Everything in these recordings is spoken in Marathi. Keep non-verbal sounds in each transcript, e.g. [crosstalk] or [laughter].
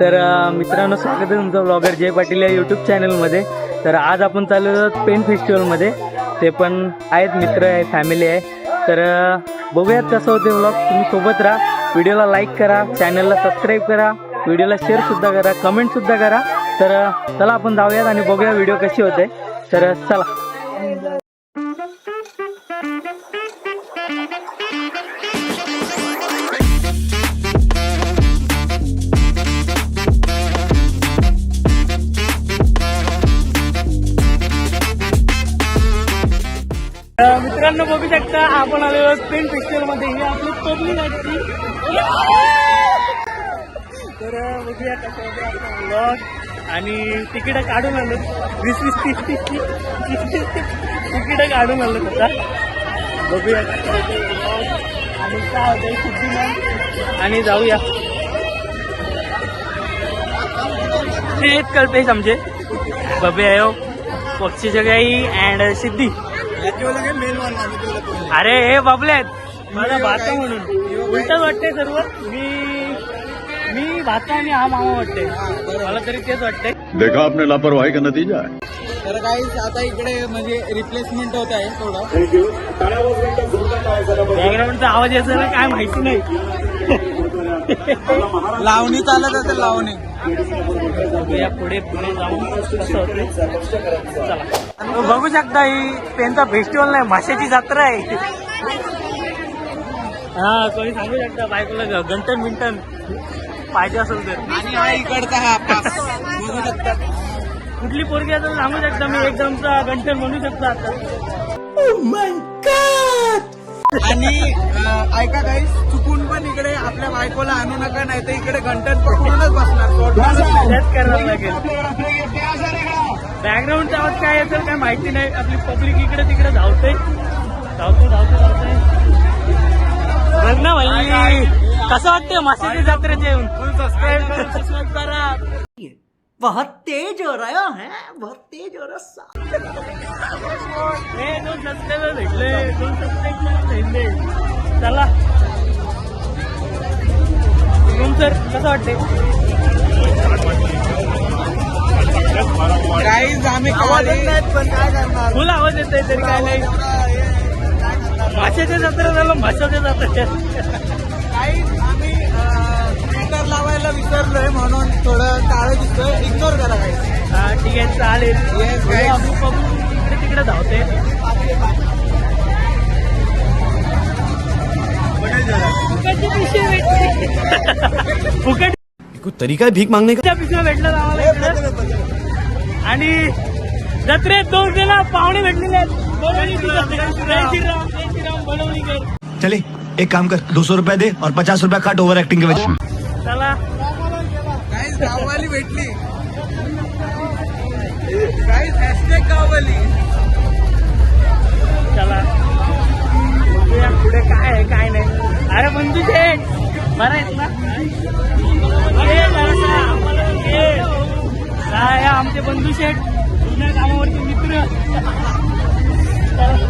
तर मित्रांनो स्वागत आहे तुमचं ब्लॉगर जय पाटील या यूट्यूब चॅनलमध्ये तर आज आपण चाललो आहोत पेन फेस्टिवलमध्ये ते पण आहेत मित्र आहे फॅमिली आहे. तर बघूयात कसं होते ब्लॉग तुम्ही सोबत राहा. व्हिडिओला लाईक करा. चॅनलला सबस्क्राईब करा. व्हिडिओला शेअरसुद्धा करा. कमेंटसुद्धा करा. तर चला आपण जाऊयात आणि बघूया व्हिडिओ कशी होते. तर चला. मित्रांनो बघू शकता आपण आलेलो स्पेन फेस्टिवलमध्ये. ही आपली पब्लिक असती तर बघूया कसं होतं आपलं आणि तिकीट काढून आलो वीस वीस तीस तीस तीस तिकीट काढून आलो आता. बघूया आणि काय होतं सिद्धी आणि जाऊया. ते एक कल्पेश आमचे बबे आयो पक्षी जगाई अँड सिद्धी. अरे हे बाबले आहेत. माझा भाता म्हणून. उलटच वाटतंय सर्व. मी मी भाता आणि हा मामा वाटते मला तरी तेच वाटतंय. देखा आपने लापरवाही का नतीजा है? तर काही आता इकडे म्हणजे रिप्लेसमेंट होत आहे थोडं. बॅकग्राऊंडचा आवाज यायचा ना काय माहिती नाही. लावणी चालत असेल लावणी. बघूया पुढे पुढे जाऊन कसं होते चला बघू शकता ही पेनचा फेस्टिवल नाही माशाची जत्रा आहे. हा कोणी सांगू शकता बायकोला गंटन बिंटन पाहिजे असेल तर. आणि हा इकडचा हा बघू शकता. कुठली पोरगी असेल सांगू शकता मी एकदमचा गंटन म्हणू शकतो आता. आणि ऐका काही चुकून पण इकडे आपल्या बायकोला आणू नका नाही तर इकडे घंटन पकडूनच बसणार. करावं लागेल. बॅकग्राऊंडचा आवाज काय असेल काय माहिती नाही. आपली पब्लिक इकडे तिकडे धावते. धावते धावते धावते. बघ ना भाई कसं वाटतं माशाची जत्रेत येऊन. सबस्क्राईब करा. बहुत तेज हो रहा है बहुत तेज हो रहा हे दोन सबस्क्राईबर भेटले दोन सबस्क्राईबर भेटले चला रूम सर कसं वाटते काहीच आम्ही आवाजच नाहीत पण काय करणार फुल आवाज येतोय तरी काय नाही माशाच्या जत्रा झालं माशाच्या जत्रा काही आम्ही लावायला विसरलोय म्हणून थोडं काळं दिसतोय. इग्नोर करा काही हा ठीक आहे चालेल. आम्ही बघू. इकडे तिकडे धावते. फुकटची पिशवी भेटली. फुकट कुछ तरीका भीख मांगने का? च्या पिशव्या भेटल्यात आम्हाला इकडे. आणि जत्रेत दोन जण पाहुणे भेटलेले आहेत. बनवणी जय श्रीराम जय श्रीराम. बनवणीकर चले एक काम कर दो सौ रुपया दे और पचास रुपया काट ओवर एक्टिंग के वजह चला. काहीच भेटली. काहीच हॅशटॅग गाववाली चला. बघूया पुढे काय आहे काय नाही. अरे बंधू शेठ बरं आहेत ना? ये ये. काय आमचे बंधू शेठ जुन्या कामावरचे मित्र.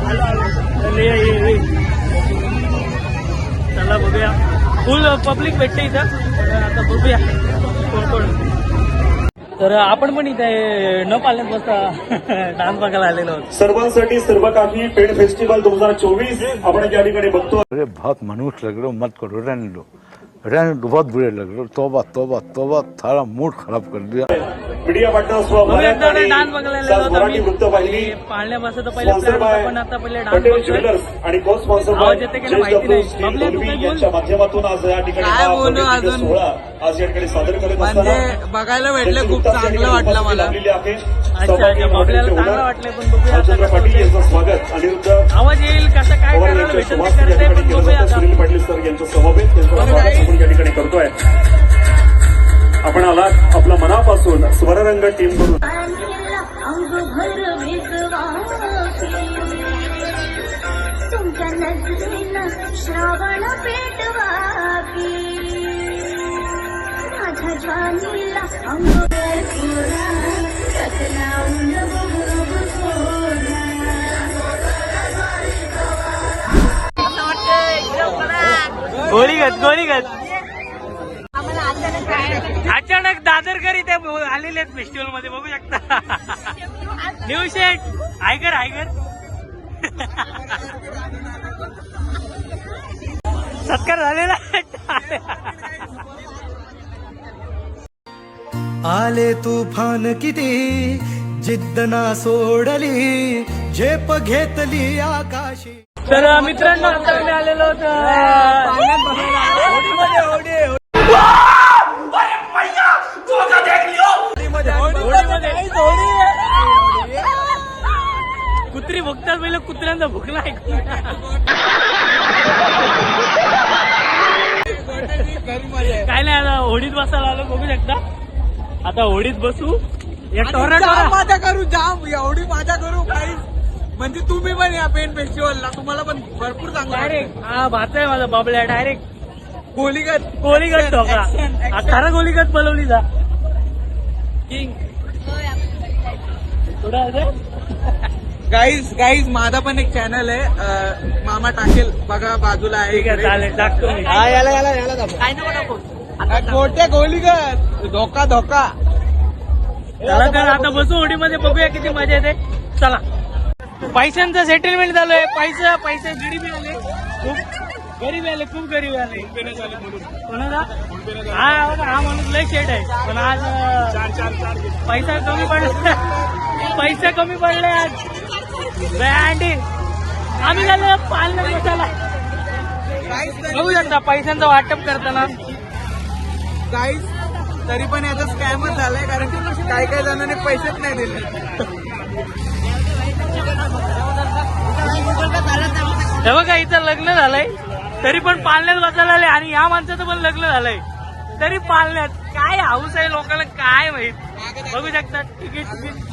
चला, ये, चला बघूया. फुल पब्लिक भेटते इथं. आता बघूया. तर आपण पण इथे न पाळण्यात बसता डान्स बघायला आलेलो आहोत. सर्वांसाठी सर्व काही पेड फेस्टिवल दोन हजार चोवीस आपण या ठिकाणी बघतो. अरे बहुत मनुष्य लग रहे हो मत करो रहने दो रहने दो बहुत बुरे लग रहे हो तोबा तोबा तोबा थारा मूड खराब कर दिया. मीडिया पार्टनर स्व बघूया भारत आणि डान्स बघायला आलेलो सात होतो मराठी आम्ही. वृत्तवाहिनी पाळण्या बसत पहिले पण आता डान्स ज्वेलर्स आणि को स्पॉन्सर? यांच्या माध्यमातून आज या ठिकाणी? सोहळा आज या ठिकाणी सादर करत म्हणजे असताना बघायला भेटलं खूप चांगलं वाटलं मला. आपल्याला चांगलं वाटलंय पण बघूया आता पाटील. यांचं स्वागत अनिरुद्ध आवाज येईल कसं काय करायला यांच्या भेटेल करते सुनील पाटील सर यांचं समवेत. या ठिकाणी करतोय. मनापासून स्वररंग टीमकडून अंग भर विश्वासी तुमच्या नजरेनं श्रावण पेटवाकी माझ्या ज्वानीला अंग घात गोळी घात आलेले आहेत फेस्टिवलमध्ये बघू शकता. [laughs] न्यू शेट आयगर आयगर सत्कार झालेला. आले तुफान किती जिद्द ना सोडली झेप घेतली आकाशी. तर मित्रांनो आता आलेलो कुत्री [laughs] आता होडीत बसू? जाम टोरा मजा करू जाम एवढी मजा करू काही. म्हणजे तुम्ही पण या पेन फेस्टिवलला तुम्हाला पण भरपूर चांगलं डायरेक्ट हा भात आहे माझा बाबल्या डायरेक्ट गोलीगत. गोलीगत ठोका. हा, खरं गोलीगत बोलवली जा. किंग गाईज गाईज माझा पण एक चॅनल आहे. अं, मामा टाकेल. बघा बाजूला आहे ठीक आहे इकडे. चालेल टाकतो मी. हा, याला याला याला दाखव. हा, गोट्या गोलीगत धोका धोका. चला तर आता बसू होडीमध्ये बघूया किती मजा येते. चला. पैशांचं सेटलमेंट झालंय. पैसा पैसे गरिबी आले खूप गरीबी आले खूप गरीबी आले कोणाला? हा हा माणूस लय शेट आहे. पण आज पैसा कमी पडला. पैसा कमी पडले आज. बँडी आम्ही झालं पालना मसाला बघू शकता पैशांचं वाटप करताना. गाईज तरी पण याचा स्कॅमच झालाय कारण की काही काही जणांनी पैसेच नाही दिले. हे बघा इथं लग्न झालंय. तरी पण पालण्यात बसायला आले आणि या माणसाचं पण लग्न झालंय. तरी पालण्यात काय हाऊस आहे लोकांना काय माहीत? बघू शकता. तिकीट तिकीट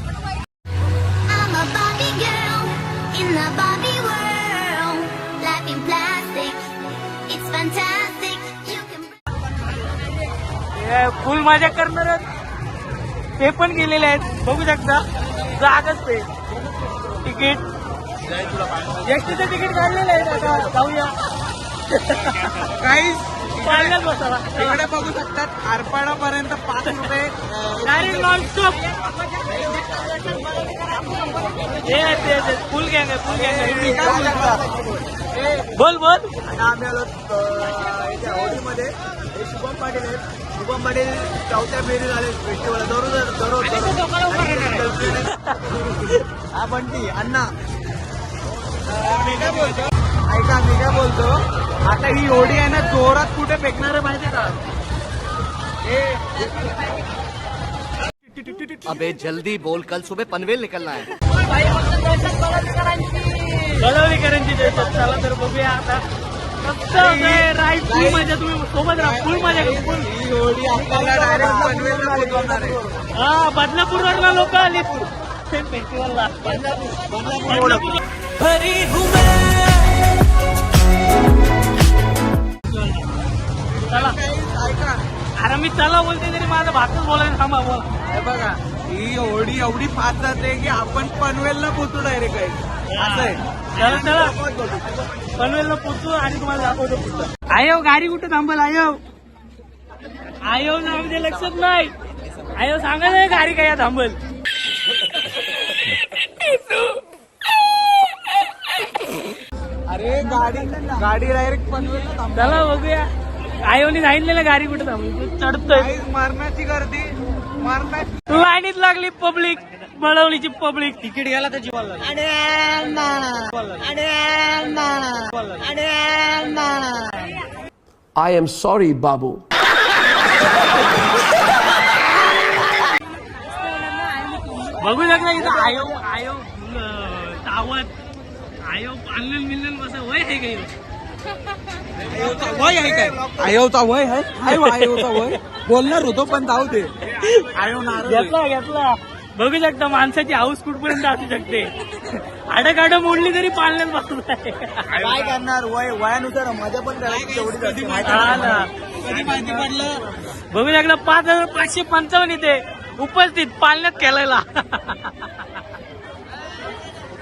फुल मजा करणार ते पण गेलेले आहेत. बघू शकता. जागच ते. तिकीट. एसटीचं तिकीट काढलेलं आहे. आता जाऊया. गाईज पालण्यात बसावा इकडे बघू शकतात. आरपाडापर्यंत पाच रुपये डायरेक्ट नॉन स्टॉप हे ते फुल गँग आहे फुल गँग आहे. बोल बोल. आता आम्ही आलो होडीमध्ये शुभम पाटील आहेत. शुभम पाटील चौथ्या फेरी झाले फेस्टिवल दररोज दररोज हा बंटी अण्णा. अं, मी काय बोलतो. ऐका मी काय बोलतो. आता ही होडी आहे ना जोरात कुठे फेकणार आहे माहिती का? अबे जल्दी बोल. कल सुबह पनवेल निकलना है. करायची देतात चला तर बघूया आता. फक्त राईट फुल मजा तुम्ही सोबत राहा फुल मजा फुल ही होडी आपल्याला हा लोक आली फेस्टिवलला बदलापूर हरी हूँ मैं चला अरे मी चला बोलते तरी माझा भातच बोलायला थांबा बोला बघा ही होडी एवढी फास्ट जाते की आपण पनवेलला पोचू डायरेक्ट आहे असं आहे. चला चला. पनवेलला पोचू आणि तुम्हाला दाखवतो पुढचं. आयो गाडी कुठं थांबल आयो. आयो ना म्हणजे लक्षात नाही. आयो सांगा नाही गाडी काय थांबल. अरे गाडी गाडी डायरेक्ट पनवेलला थांबा चला बघूया. आयोनी सांगितलेलं गाडी कुठं थांबली चढतोय मरणाची गर्दी. लाईनीत लागली पब्लिक बळवलीची पब्लिक. तिकीट घ्यायला त्याची I am sorry, Babu. बघू शकता इथं आयो आयो तावत आयो पालन मिलन बसा वय आहे काही वय आहे काय? आयोचा वय आहे? आयोचा वय. बोलणार होतो पण जाऊ दे. आयो. घेतला घेतला. बघू शकता माणसाची हाऊस कुठपर्यंत असू शकते. आडकाड मोडली तरी पालण्यात बसत आहे काय करणार? वय वयानुसार मजा पण करायची तेवढी कधी माहिती पडलं बघू शकता पाच हजार पाचशे पंचावन्न इथे उपस्थित पालण्यात खेळायला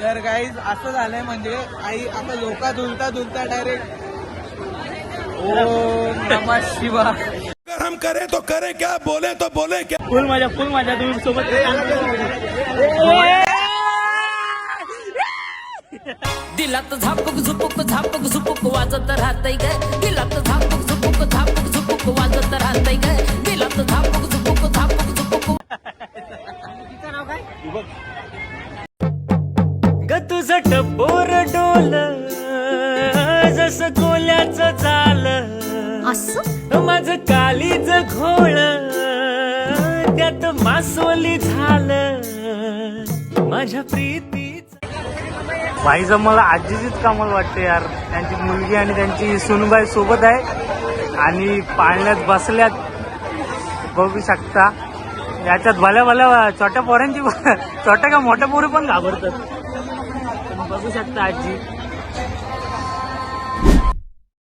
तर गाईज असं झालंय म्हणजे आई आता लोका झुलता झुलता डायरेक्ट ओम नमः शिवा अगर हम करें तो करें क्या बोले तो बोले क्या फुल मजा फुल मजा तुम्ही सोबत दिलात झापूक झुपूक झापूक झुपूक वाजत राहतय ग. दिलात झापूक झुपूक झापूक झुपूक वाजत राहतय ग. दिलात झापूक झुपूक झापूक झुपूक ग तुझं टपोर डोल जस कोल्याचं झालं असं माझं कालीच घोळ त्यात मासोली झालं. माझ्या प्रीतीच भाईचं मला आजीचीच कामाला वाटते यार. त्यांची मुलगी आणि त्यांची सुनबाई सोबत आहे. आणि पाळण्यात बसल्यात. बघू शकता. याच्यात भल्या भल्या छोट्या पोरांची छोट्या का मोठ्या पोरी पण घाबरतात. बघू शकता आजी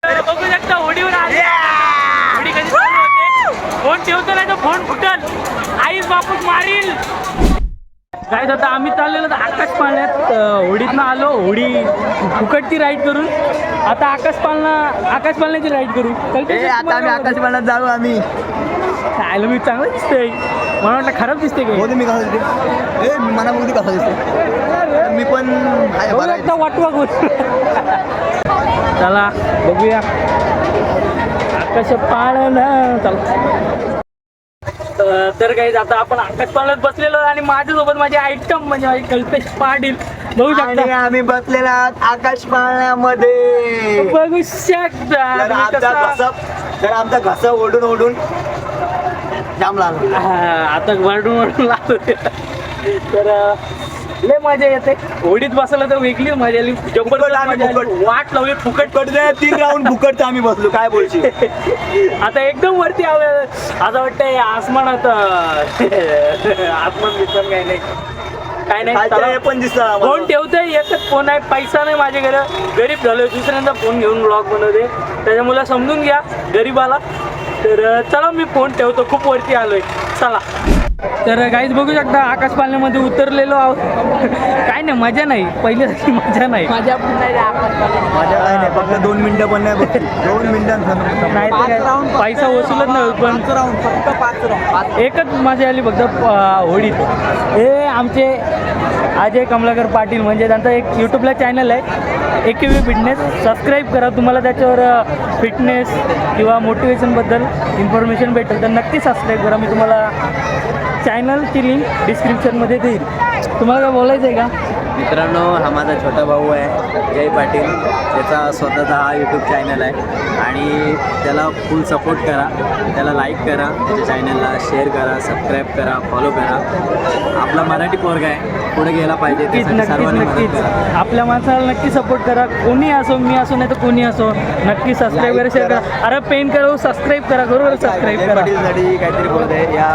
तर बघू शकता होडीवर आली होडी कधी चालू होते फोन फोन फुटल आईच बापूस मारील. काय आता आम्ही चाललेलो आकाश पाळण्यात होडीतनं आलो. होडी फुकटची राईड करून. आता आकाश पालना आकाश पालण्याची राईड करू ए आता आम्ही आकाश पाण्यात जाऊ आम्ही. खायला मी चांगलं दिसतंय. मला वाटलं खराब दिसते बोलते मी कसं दिसते ए मी मना बघते कसं दिसते मी पण वाटवा गोल चला बघूया. आकाश पाळणं चला. तर काही आता आपण आकाश पाळण्यात बसलेलो आणि माझ्यासोबत माझे आयटम म्हणजे माझे कल्पेश पाटील. बघू आणि शकता. आम्ही बसलेला आहोत आकाश पाळण्यामध्ये बघू शकता. तर मी आमचा कसा- घसा तर आमचा घसा ओढून ओढून जाम लागला. हा, आता वरडून वरडून लागतो. तर अं, लय मजा येते. होडीत बसलं तर वेगळीच मजा आली. जबरदस्त आम्ही मजा आली. फुकट. वाट लावली फुकट. कडे तीन राऊंड फुकटचं आम्ही बसलो. काय बोलशील? [laughs] आता एकदम वरती आवे असं वाटतंय आसमानात अं, [laughs] आसमान बिसमान काय नाही. काय नाही खालच्या चला. हे पण दिसतं फोन ठेवतोय एकच फोन आहे. पैसा नाही माझ्याकडे गरीब झालोय. दुसऱ्यांदा फोन घेऊन ब्लॉग बनवते. त्याच्यामुळे समजून घ्या गरीबाला. तर अं, चला मी फोन ठेवतो. खूप वरती आलोय. चला. तर काहीच बघू शकता आकाश पालण्यामध्ये उतरलेलो आहोत. काय नाही मजा नाही. पहिल्यासारखी मजा नाही. माझ्या काय नाही फक्त दोन मिनिटं पण नाही बघ दोन मिनिटांचं नाही तर काय पैसा वसूलच नाही होत, पण राऊंड फक्त पाच राऊंड एकच मजा आली फक्त अं, होडीत हे आमचे अजय कमलाकर पाटील म्हणजे त्यांचा एक यूट्यूबला चॅनल आहे. A K V fitness subscribe करा तुम्हाला त्याच्यावर फिटनेस किंवा मोटिवेशनबद्दल इन्फॉर्मेशन भेटेल. तर नक्की सबस्क्राईब करा. मी तुम्हाला चॅनलची लिंक डिस्क्रिप्शनमध्ये देईल. तुम्हाला काय बोलायचं आहे का? मित्रांनो हा माझा छोटा भाऊ आहे जय पाटील. त्याचा स्वतःचा हा यूट्यूब चॅनल आहे. आणि त्याला फुल सपोर्ट करा. त्याला लाईक करा. त्याच्या चॅनलला शेअर करा सबस्क्राईब करा फॉलो करा. आपला मराठी पोरगा आहे. पुढे गेला पाहिजे नक्कीच आपल्या माणसाला नक्की सपोर्ट करा. कोणी असो मी असो नाही तर कोणी असो नक्की सबस्क्राईब करा शेअर करा. अरे पेन करा सबस्क्राईब करा बरोबर सबस्क्राईब करा. काहीतरी बोलत आहे या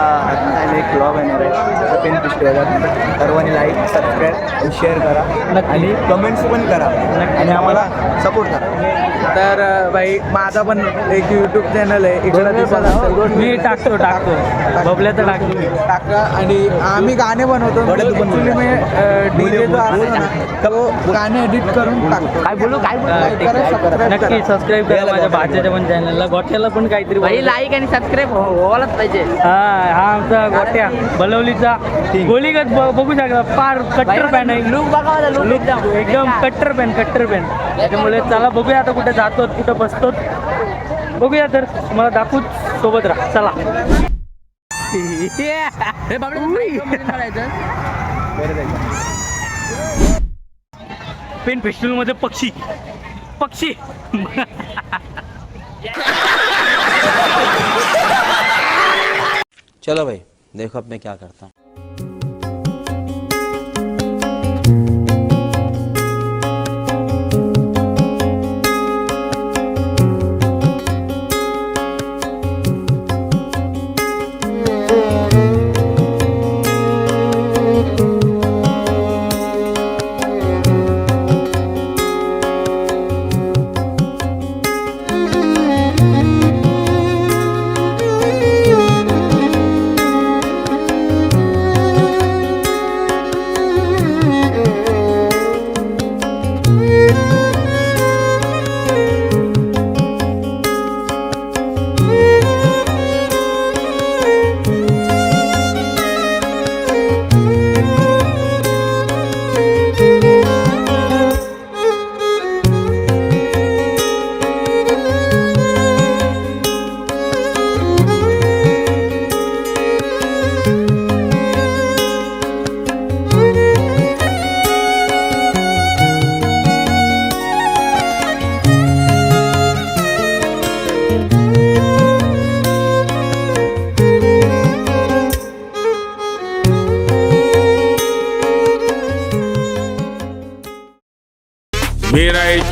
एक ब्लॉग येणार आहे. पेन सर्वांनी लाईक सबस्क्राईब आणि शेअर करा. नक्की. आणि कमेंट्स पण करा. आणि आम्हाला सपोर्ट करा. तर भाई माझा पण एक युट्यूब चॅनल आहे. इकडं दिसत मी टाकतो टाकतो. बबल्याचं टाकतो. मी टाका आणि आम्ही गाणे बनवतो. ऍक्च्युली मी डीजे जो असतो ना. तो गाणे एडिट करून टाकतो. काय बोलू? काय नक्की सबस्क्राईब करा माझ्या भाच्याच्या पण चॅनलला गोट्याला पण काहीतरी बोला. लाईक आणि सबस्क्राईब व्हायलाच पाहिजे. हा हा आमचा गोट्या. बलवलीचा. गोलीगत बघू शकता. फार कट्टर पॅन आहे. लुक बघा लुक एकदम. एकदम कट्टर पॅन कट्टर पॅन. त्याच्यामुळे चला बघूया आता कुठे जातो कुठं बसतो. बघूया तर तुम्हाला दाखवू सोबत राहा. चला. [laughs] पेन फेस्टिवलमध्ये पक्षी. पक्षी. चलो भाई देखो अब मैं क्या करता हूँ।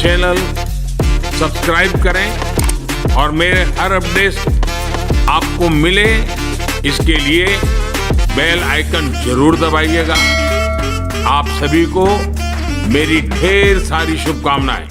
चैनल सब्सक्राइब करें और मेरे हर अपडेट आपको मिले, इसके लिए बेल आइकन ज़रूर दबाइएगा। आप सभी को मेरी ढेर सारी शुभकामनाएँ।